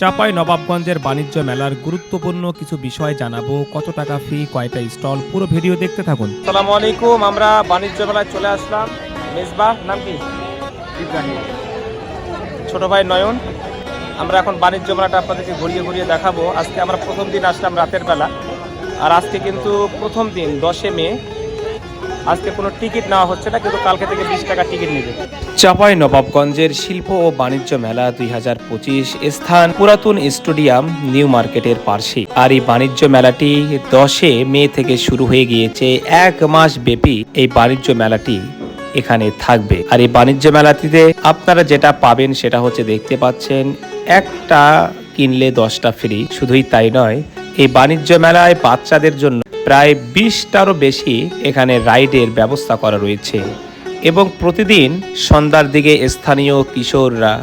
চাপাই নবাবগঞ্জের বাণিজ্য মেলার গুরুত্বপূর্ণ কিছু বিষয় জানাব। কত টাকা ফি কয়টা স্টল পুরো ভিডিও দেখতে থাকুন। আসসালামু আলাইকুম আমরা বাণিজ্য মেলায় চলে আসলাম। মেজবাহ নাম কি? ছোট ভাই নয়ন আমরা এখন বাণিজ্য মেলাটা আপনাদেরকে ঘুরিয়ে ঘুরিয়ে দেখাবো। আজকে আমরা প্রথম দিন আসলাম রাতের বেলা। আর আজকে কিন্তু প্রথম দিন দশে মে। আজকে কোনো টিকিট নেওয়া হচ্ছে না, কিন্তু কালকে থেকে বিশ টাকা টিকিট নেবে। চাপাই নবাবগঞ্জের শিল্প ও বাণিজ্য মেলা দুই হাজার পঁচিশ স্থান পুরাতন স্টেডিয়াম নিউ মার্কেটের পার্শ্বে। আর এই বাণিজ্য মেলাটি দশে মে থেকে শুরু হয়ে গিয়েছে এক মাস ব্যাপী। এই বাণিজ্য মেলাটি এখানে থাকবে। আর এই বাণিজ্য মেলাটিতে আপনারা যেটা পাবেন সেটা হচ্ছে দেখতে পাচ্ছেন, একটা কিনলে দশটা ফ্রি। শুধুই তাই নয়, এই বাণিজ্য মেলায় বাচ্চাদের জন্য প্রায় বিশটারও বেশি এখানে রাইডের ব্যবস্থা করা রয়েছে। এবং প্রতিদিন সন্ধ্যার দিকে স্থানীয় কিশোররা,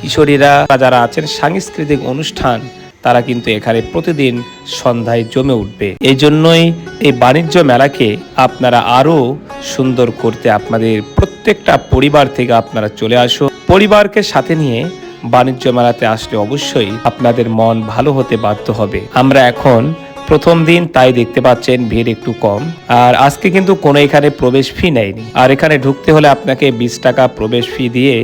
কিশোরীরা যারা আছেন সাংস্কৃতিক অনুষ্ঠান, তারা কিন্তু এখানে প্রতিদিন সন্ধ্যায় জমে উঠবে। এই জন্যই এই বাণিজ্য মেলাকে আপনারা আরও সুন্দর করতে আপনাদের প্রত্যেকটা পরিবার থেকে আপনারা চলে আসুন পরিবারকে সাথে নিয়ে বাণিজ্য মেলাতে আসলে অবশ্যই আপনাদের মন ভালো হতে বাধ্য হবে। আমরা এখন প্রথম দিন তাই দেখতে পাচ্ছেন ভিড় একটু কম। আর আজকে কিন্তু কোনো এখানে প্রবেশ ফি নেয়নি। আর এখানে ঢুকতে হলে আপনাকে বিশ টাকা প্রবেশ ফি দিয়ে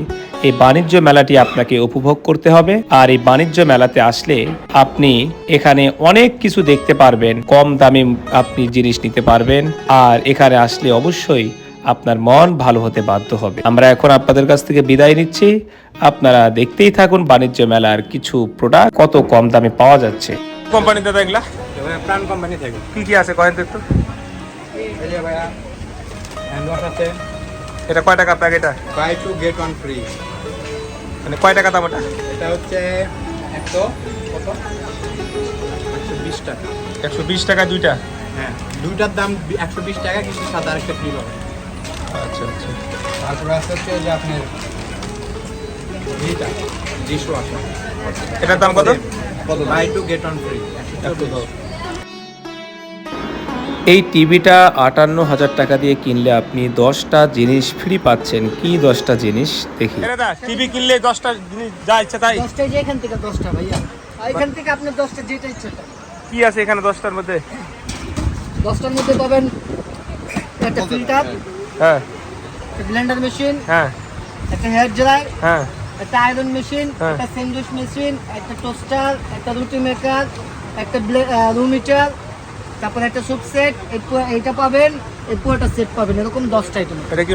এই বাণিজ্য মেলাটি আপনাকে উপভোগ করতে হবে। আর এই বাণিজ্য মেলাতে আসলে আপনি এখানে অনেক কিছু দেখতে পারবেন। কম দামে আপনি জিনিস নিতে পারবেন। আর এখানে আসলে অবশ্যই আপনার মন ভালো হতে বাধ্য হবে। আমরা এখন আপনাদের কাছ থেকে বিদায় নিচ্ছি। আপনারা দেখতেই থাকুন বাণিজ্য মেলার কিছু প্রোডাক্ট কত কম দামে পাওয়া যাচ্ছে। কোম্পানিতে দেখলা প্রাণ কোম্পানি থেকে। কি কি আছে কয়েন তো একটু? আছে। এটা কয় টাকা প্যাক এটা? Buy two get one free মানে কয় টাকা দাম ওটা? এটা হচ্ছে একশো কত? একশো বিশ টাকা। একশো বিশ টাকা দুইটা? হ্যাঁ দুইটার দাম একশো বিশ টাকা কিন্তু সাদা আরেকটা ফ্রি পাবে। আচ্ছা আচ্ছা। তারপরে আছে হচ্ছে যে আপনার ডিশ ওয়াশার এটার দাম কত? কত? Buy two get one free এই টিভিটা আটান্ন হাজার টাকা দিয়ে কিনলে আপনি দশটা জিনিস ফ্রি পাচ্ছেন। কি দশটা জিনিস? দেখি। দা টিভি কিনলে দশটা জিনিস যা ইচ্ছা তাই। দশটা এখান থেকে দশটা ভাইয়া। এখান থেকে আপনার দশটা যেটা ইচ্ছে। কি আছে এখানে দশটার মধ্যে? দশটার মধ্যে পাবেন একটা ফিল্টার হ্যাঁ। একটা ব্লেন্ডার মেশিন হ্যাঁ। একটা হেয়ার ড্রায়ার হ্যাঁ। একটা আয়রন মেশিন হ্যাঁ। একটা স্যান্ডউইচ মেশিন একটা টোস্টার একটা রুটি মেকার একটা রুম হিটার তারপর একটা সুপ সেট এইটা পাবেন এই একটা সেট পাবেন এরকম দশটা আইটেম এটা কি